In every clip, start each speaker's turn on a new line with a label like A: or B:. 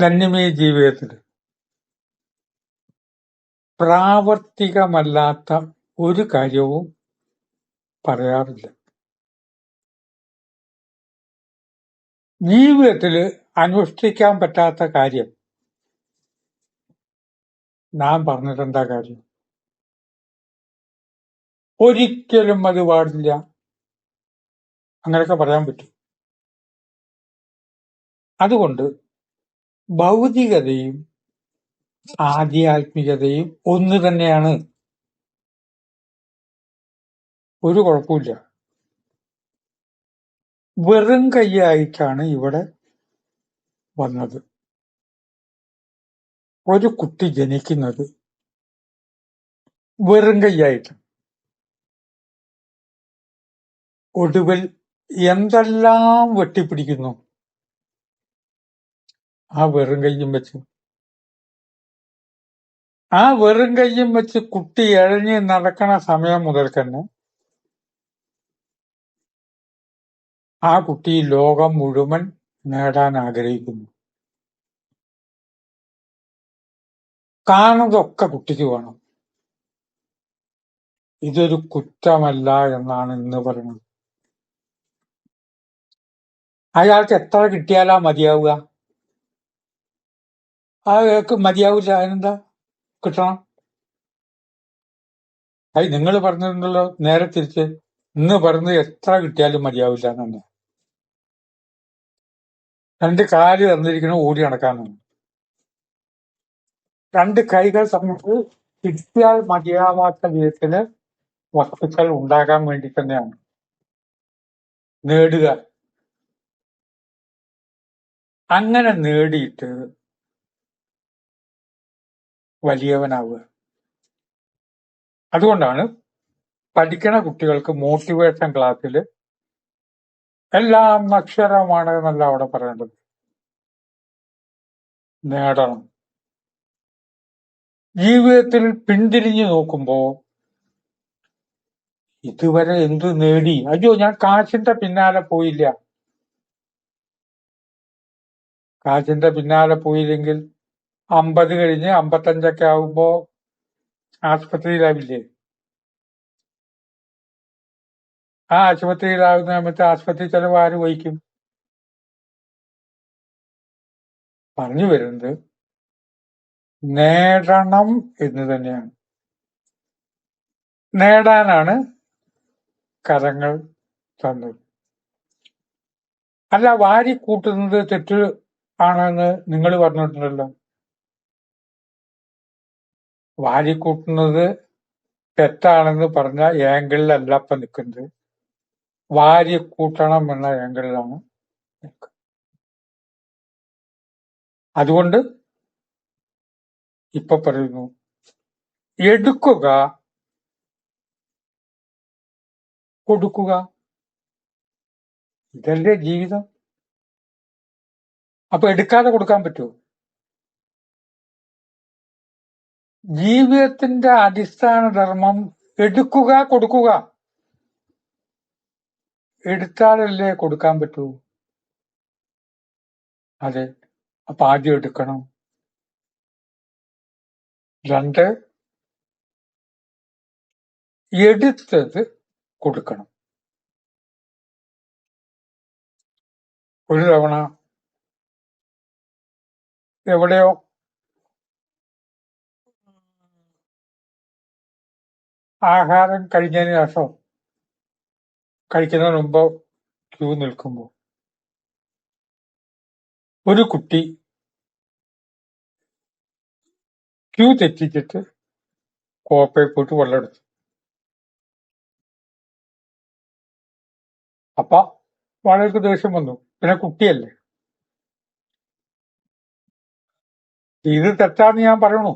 A: ധന്യമേ ജീവിതത്തിൽ. പ്രാവർത്തികമല്ലാത്ത ഒരു കാര്യവും പറയാറില്ല. ജീവിതത്തിൽ അനുഷ്ഠിക്കാൻ പറ്റാത്ത കാര്യം. നാം പറഞ്ഞിട്ടെന്താ കാര്യം? ഒരിക്കലും അത് പാടില്ല. അങ്ങനെയൊക്കെ പറയാൻ പറ്റും. അതുകൊണ്ട് ഭൗതികതയും ആധ്യാത്മികതയും ഒന്ന് തന്നെയാണ്. ഒരു കുഴപ്പമില്ല. വെറും കൈയായിട്ടാണ് ഇവിടെ വന്നത്. ഒരു കുട്ടി ജനിക്കുന്നത് വെറും കൈയായിട്ട്. ഒടുവിൽ എന്തെല്ലാം വെട്ടിപ്പിടിക്കുന്നു? ആ വെറും കയ്യും വെച്ച്. ആ വെറും കയ്യും വെച്ച് കുട്ടി എഴഞ്ഞ് നടക്കണ സമയം മുതൽ തന്നെ ആ കുട്ടി ലോകം മുഴുവൻ നേടാൻ ആഗ്രഹിക്കുന്നു. കാണുന്നതൊക്കെ കുട്ടിക്ക് വേണം. ഇതൊരു കുറ്റമല്ല എന്നാണ് ഇന്ന് പറയുന്നത്. അയാൾക്ക് എത്ര കിട്ടിയാലാ മതിയാവുക? അയാൾക്ക് മതിയാവില്ല. അതിനെന്താ? കിട്ടണം. അത് നിങ്ങൾ പറഞ്ഞിട്ടുണ്ടല്ലോ നേരെ തിരിച്ച്. ഇന്ന് പറഞ്ഞത് എത്ര കിട്ടിയാലും മതിയാവില്ല എന്നാണ് രണ്ട് കാൽ തന്നിരിക്കണം ഓടി നടക്കാനാണ് രണ്ട് കൈകൾ തമ്മിൽ കിട്ടിയാൽ മതിയാവാത്ത വിധത്തിൽ വസ്തുക്കൾ ഉണ്ടാകാൻ വേണ്ടി തന്നെയാണ്. നേടുക. അങ്ങനെ നേടിയിട്ട് വലിയവനാവുക. അതുകൊണ്ടാണ് പഠിക്കണ കുട്ടികൾക്ക് മോട്ടിവേഷൻ ക്ലാസ്സിൽ എല്ലാം അക്ഷരമാണ് എന്നല്ല അവിടെ പറയേണ്ടത്. നേടണം. ജീവിതത്തിൽ പിന്തിരിഞ്ഞു നോക്കുമ്പോ ഇതുവരെ എന്ത് നേടി? അയ്യോ ഞാൻ കാശിന്റെ പിന്നാലെ പോയില്ല. കാശിന്റെ പിന്നാലെ പോയില്ലെങ്കിൽ അമ്പത് കഴിഞ്ഞ് അമ്പത്തഞ്ചൊക്കെ ആവുമ്പോ ആസ്പത്രിയിലാവില്ലേ ആ ആശുപത്രിയിലാകുന്ന സമയത്ത് ആശുപത്രി ചെലവ് ആര് വഹിക്കും? പറഞ്ഞു വരുന്നത് നേടണം എന്ന് തന്നെയാണ്. നേടാനാണ് കരങ്ങൾ തന്നത്. അല്ല വാരി കൂട്ടുന്നത് തെറ്റ് ആണെന്ന് നിങ്ങൾ പറഞ്ഞിട്ടുണ്ടല്ലോ. വാരി കൂട്ടുന്നത് തെറ്റാണെന്ന് പറഞ്ഞ ഏങ്കിളിലല്ല ഇപ്പൊ നിൽക്കുന്നത് വാരി കൂട്ടണം എന്ന ഏങ്കിളിലാണ് അതുകൊണ്ട് ഇപ്പൊ പറയുന്നു എടുക്കുക കൊടുക്കുക. ഇതല്ലേ ജീവിതം. അപ്പൊ എടുക്കാതെ കൊടുക്കാൻ പറ്റുമോ ജീവിതത്തിന്റെ അടിസ്ഥാന ധർമ്മം എടുക്കുക കൊടുക്കുക. എടുത്താലല്ലേ കൊടുക്കാൻ പറ്റൂ? അതെ. അപ്പൊ ആദ്യം എടുക്കണം. രണ്ട് എടുത്തത് കൊടുക്കണം. ഒരു തവണ എവിടെയോ ആഹാരം കഴിഞ്ഞതിന് ശേഷം കഴിക്കുന്നതിന് മുമ്പ് ക്യൂ നിൽക്കുമ്പോൾ ഒരു കുട്ടി ക്യൂ തെറ്റിച്ചിട്ട് കോപ്പയിൽ പോയിട്ട് വെള്ളം എടുത്തു. അപ്പ വളരെ ദേഷ്യം വന്നു. പിന്നെ കുട്ടിയല്ലേ. ഇത് തെറ്റാന്ന് ഞാൻ പറയണു.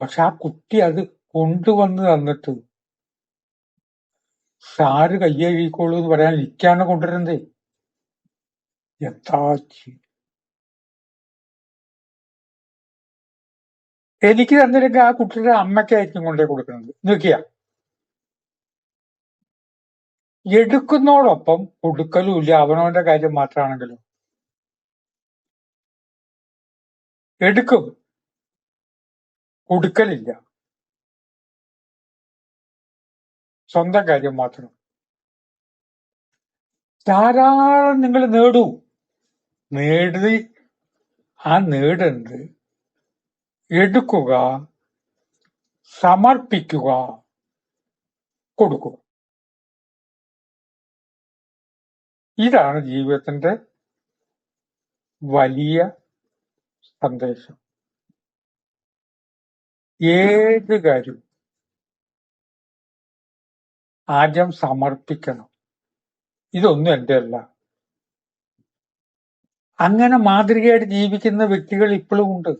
A: പക്ഷെ ആ കുട്ടി അത് കൊണ്ടുവന്ന് തന്നിട്ട് സാറ് കയ്യഴിക്കോളൂ എന്ന് പറയാൻ ഇരിക്കാണ് കൊണ്ടുവരുന്നത്. എന്താ എനിക്ക് തന്നില്ലെങ്കിൽ ആ കുട്ടിയുടെ അമ്മയ്ക്കായിരിക്കും കൊണ്ടേ കൊടുക്കുന്നത്. നോക്കിയ. എടുക്കുന്നതോടൊപ്പം കൊടുക്കലും ഇല്ല. അവനവന്റെ കാര്യം മാത്രമാണെങ്കിലും. എടുക്കും. കൊടുക്കലില്ല സ്വന്തം കാര്യം മാത്രം. ധാരാളം നിങ്ങൾ നേടൂ. നേടി ആ നേടുന്നത് എടുക്കുക സമർപ്പിക്കുക കൊടുക്കുക. ഇതാണ് ജീവിതത്തിന്റെ വലിയ സന്ദേശം. ഏത് കാര്യം ആദ്യം സമർപ്പിക്കണം. ഇതൊന്നും എന്റെ അല്ല. അങ്ങനെ മാതൃകയായിട്ട് ജീവിക്കുന്ന വ്യക്തികൾ ഇപ്പോഴും ഉണ്ട്.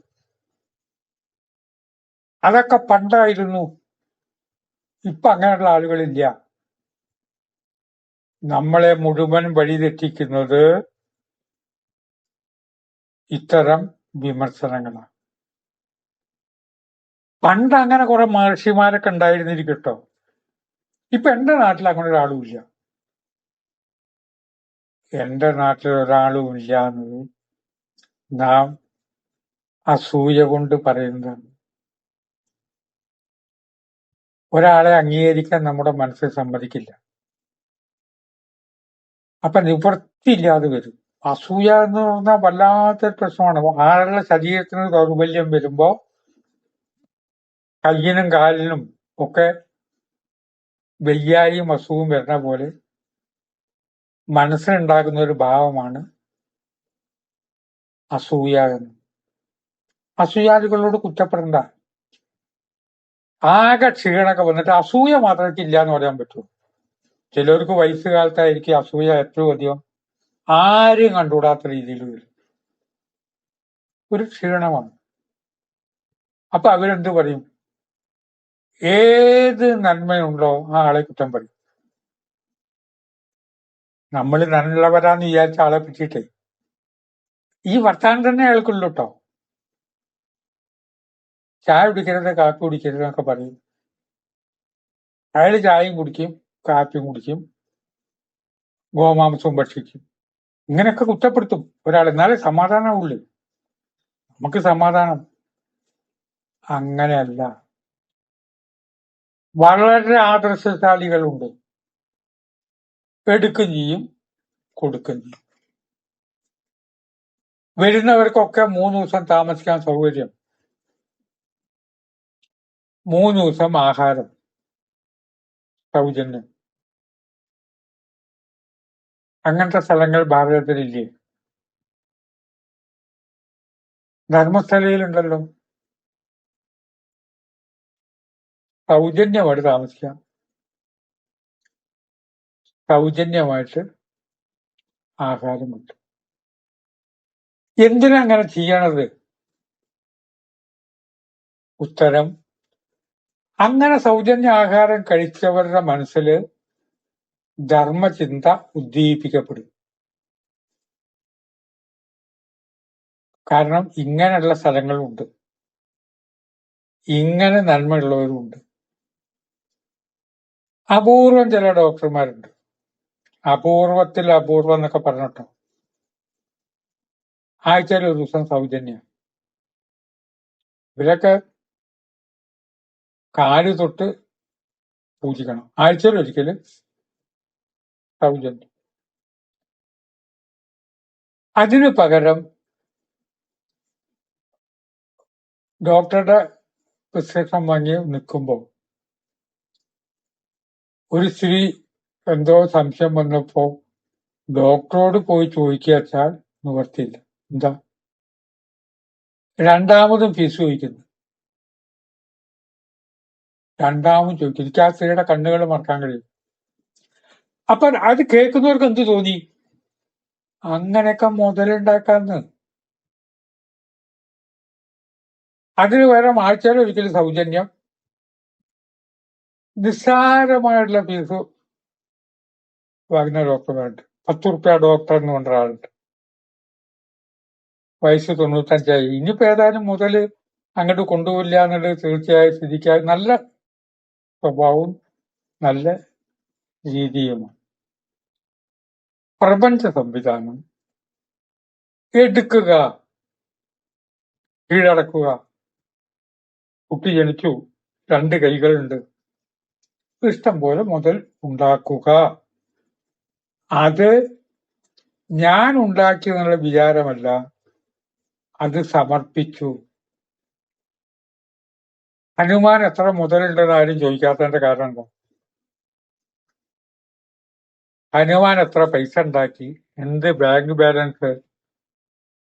A: അതൊക്കെ പണ്ടായിരുന്നു. ഇപ്പൊ അങ്ങനെയുള്ള ആളുകളില്ല. നമ്മളെ മുഴുവൻ വഴിതെറ്റിക്കുന്നത് ഇത്തരം വിമർശനങ്ങളാണ്. പണ്ട് അങ്ങനെ കുറെ മഹർഷിമാരൊക്കെ ഉണ്ടായിരുന്നിരിക്കട്ടോ ഇപ്പൊ എന്റെ നാട്ടിൽ അങ്ങനെ ഒരാളുമില്ല എന്റെ നാട്ടിൽ ഒരാളും ഇല്ല എന്നത് നാം അസൂയ കൊണ്ട് പറയുന്നതാണ്. ഒരാളെ അംഗീകരിക്കാൻ നമ്മുടെ മനസ്സിൽ സമ്മതിക്കില്ല. അപ്പൊ നിവൃത്തിയില്ലാതെ വരും. അസൂയ എന്ന് പറഞ്ഞാൽ വല്ലാത്തൊരു പ്രശ്നമാണ്. ആളുടെ ശരീരത്തിന് ദൗർബല്യം വരുമ്പോ കയ്യിനും കാലിനും ഒക്കെ വെയ്യായും അസുഖവും വരുന്ന പോലെ മനസ്സിനുണ്ടാകുന്ന ഒരു ഭാവമാണ് അസൂയ എന്ന്. അസൂയാദികളോട് കുറ്റപ്പെടണ്ട. ആകെ ക്ഷീണൊക്കെ വന്നിട്ട് അസൂയ മാത്രമേ ഇല്ല എന്ന് പറയാൻ പറ്റൂ ചിലർക്ക് വയസ്സുകാലത്തായിരിക്കും അസൂയ ഏറ്റവും അധികം. ആരും കണ്ടുകൂടാത്ത രീതിയിൽ വരും. ഒരു ക്ഷീണമാണ്. അപ്പൊ അവരെന്ത് പറയും? ഏത് നന്മയുണ്ടോ ആ ആളെ കുറ്റം പറയും. നമ്മൾ നല്ലവരാന്ന് വിചാരിച്ച ആളെ പറ്റിയിട്ടേ. ഈ വർത്താനം തന്നെ അയാൾക്കുള്ളൂ കേട്ടോ ചായ കുടിക്കരുത് കാപ്പി കുടിക്കരുത് എന്നൊക്കെ പറയും. അയാൾ ചായയും കുടിക്കും കാപ്പിയും കുടിക്കും ഗോമാംസവും ഭക്ഷിക്കും. ഇങ്ങനെയൊക്കെ കുറ്റപ്പെടുത്തും ഒരാൾ. എന്നാലേ സമാധാനമുള്ളൂ നമുക്ക് സമാധാനം. അങ്ങനെയല്ല. വളരെ ആദർശശാലികളുണ്ട്. എടുക്കും ചെയ്യും കൊടുക്കും ചെയ്യും. വരുന്നവർക്കൊക്കെ മൂന്ന് ദിവസം താമസിക്കാൻ സൗകര്യം. മൂന്ന് ദിവസം ആഹാരം. സൗജന്യം. അങ്ങനത്തെ സ്ഥലങ്ങൾ ഭാരതത്തിലില്ലേ? ധർമ്മസ്ഥലയിലുണ്ടല്ലോ. സൗജന്യമായിട്ട് താമസിക്കാം. സൗജന്യമായിട്ട് ആഹാരമുണ്ട്. എന്തിനാ അങ്ങനെ ചെയ്യണത്? ഉത്തരം അങ്ങനെ സൗജന്യ ആഹാരം കഴിച്ചവരുടെ മനസ്സിൽ ധർമ്മചിന്ത ഉദ്ദീപിക്കപ്പെടും. കാരണം ഇങ്ങനെയുള്ള സ്ഥലങ്ങളുണ്ട്. ഇങ്ങനെ നന്മയുള്ളവരുമുണ്ട്. അപൂർവം ചില ഡോക്ടർമാരുണ്ട്. അപൂർവത്തിൽ അപൂർവം എന്നൊക്കെ പറഞ്ഞിട്ടോ. ആഴ്ചയിൽ ഒരു ദിവസം സൗജന്യം ഇവരൊക്കെ കാൽ തൊട്ട് പൂജിക്കണം. ആഴ്ചയിൽ ഒരിക്കൽ സൗജന്യം. അതിനു പകരം ഡോക്ടറുടെ പ്രിസ്ക്രിപ്ഷൻ വാങ്ങി നിൽക്കുമ്പോൾ ഒരു സ്ത്രീ എന്തോ സംശയം വന്നപ്പോ ഡോക്ടറോട് പോയി ചോദിക്കുക വെച്ചാൽ നിവർത്തിയില്ല. എന്താ? രണ്ടാമതും ഫീസ് ചോദിക്കുന്നു. രണ്ടാമതും ചോദിക്കും എനിക്ക് ആ സ്ത്രീയുടെ കണ്ണുകൾ മറക്കാൻ കഴിയും. അപ്പൊ അത് കേൾക്കുന്നവർക്ക് എന്ത് തോന്നി? അങ്ങനെയൊക്കെ മുതലുണ്ടാക്കാന്ന്. അതിന് പകരം ആഴ്ചയിൽ ഒരിക്കലും സൗജന്യം നിസ്സാരമായിട്ടുള്ള ഫീസ് വാങ്ങുന്ന ഡോക്ടർമാരുണ്ട് പത്ത് റുപ്യ ഡോക്ടർ എന്ന് പറഞ്ഞ ആളുണ്ട്. വയസ്സ് തൊണ്ണൂറ്റഞ്ചായി. ഇനിയിപ്പോ ഏതാനും മുതൽ അങ്ങോട്ട് കൊണ്ടുപോയില്ല എന്നുള്ളത് തീർച്ചയായും സ്ഥിതിക്കായി നല്ല സ്വഭാവവും നല്ല രീതിയുമാണ്. പ്രപഞ്ച സംവിധാനം. എടുക്കുക. കീഴടക്കുക. കുട്ടി ജനിച്ചു. രണ്ട് കൈകളുണ്ട്. ഇഷ്ടം പോലെ മുതൽ ഉണ്ടാക്കുക. അത് ഞാൻ ഉണ്ടാക്കിയെന്നുള്ള വിചാരമല്ല. അത് സമർപ്പിച്ചു. ഹനുമാൻ എത്ര മുതലുണ്ടെന്ന് ആരും ചോദിക്കാത്തതിന്റെ കാരണം എന്താ? ഹനുമാൻ എത്ര പൈസ ഉണ്ടാക്കി? എന്ത് ബാങ്ക് ബാലൻസ്?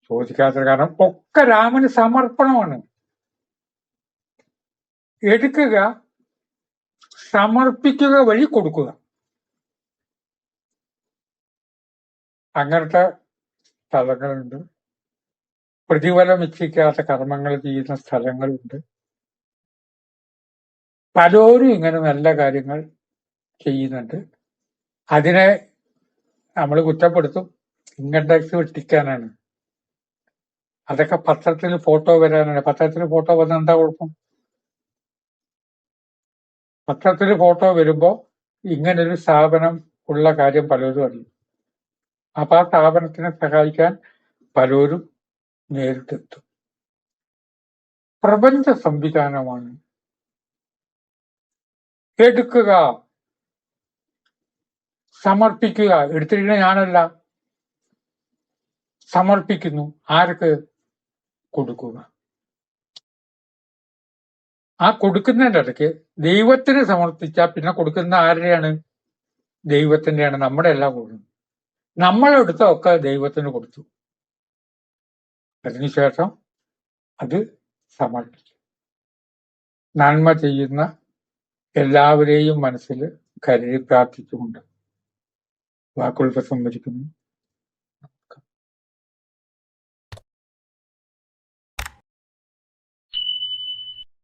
A: ചോദിക്കാത്ത കാരണം ഒക്കെ രാമന് സമർപ്പണമാണ്. എടുക്കുക. സമർപ്പിക്കുക വഴി കൊടുക്കുക. അങ്ങനത്തെ സ്ഥലങ്ങളുണ്ട്. പ്രതിഫലം ഇച്ഛിക്കാത്ത കർമ്മങ്ങൾ ചെയ്യുന്ന സ്ഥലങ്ങളുണ്ട്. പലരും ഇങ്ങനെ നല്ല കാര്യങ്ങൾ ചെയ്യുന്നുണ്ട്. അതിനെ നമ്മൾ കുറ്റപ്പെടുത്തും. ഇൻകം ടാക്സ് വെട്ടിക്കാനാണ് അതൊക്കെ പത്രത്തിൽ ഫോട്ടോ വരാനാണ്. പത്രത്തിൽ ഫോട്ടോ വന്നാൽ എന്താ കുഴപ്പം? പത്രത്തിൽ ഫോട്ടോ വരുമ്പോ ഇങ്ങനൊരു സ്ഥാപനം ഉള്ള കാര്യം പലരും അറിയും. അപ്പൊ ആ സ്ഥാപനത്തിനെ സഹായിക്കാൻ പലരും നേരിട്ടെത്തും. പ്രപഞ്ച സംവിധാനമാണ്. എടുക്കുക. സമർപ്പിക്കുക. എടുത്തിരിക്കുന്ന ഞാനല്ല. സമർപ്പിക്കുന്നു. ആർക്ക്? കൊടുക്കുക. ആ കൊടുക്കുന്നതിന്റെ ഇടയ്ക്ക് ദൈവത്തിന് സമർപ്പിച്ചാൽ പിന്നെ കൊടുക്കുന്ന ആരുടെയാണ്? ദൈവത്തിന്റെയാണ്. നമ്മുടെ എല്ലാം കൊടുക്കുന്നത് നമ്മളെടുത്തൊക്കെ ദൈവത്തിന് കൊടുത്തു. അതിനുശേഷം അത് സമർപ്പിച്ചു നന്മ ചെയ്യുന്ന എല്ലാവരെയും മനസ്സിൽ കരുതി പ്രാർത്ഥിച്ചുകൊണ്ട് വാക്കുകൾ സംവദിക്കുന്നു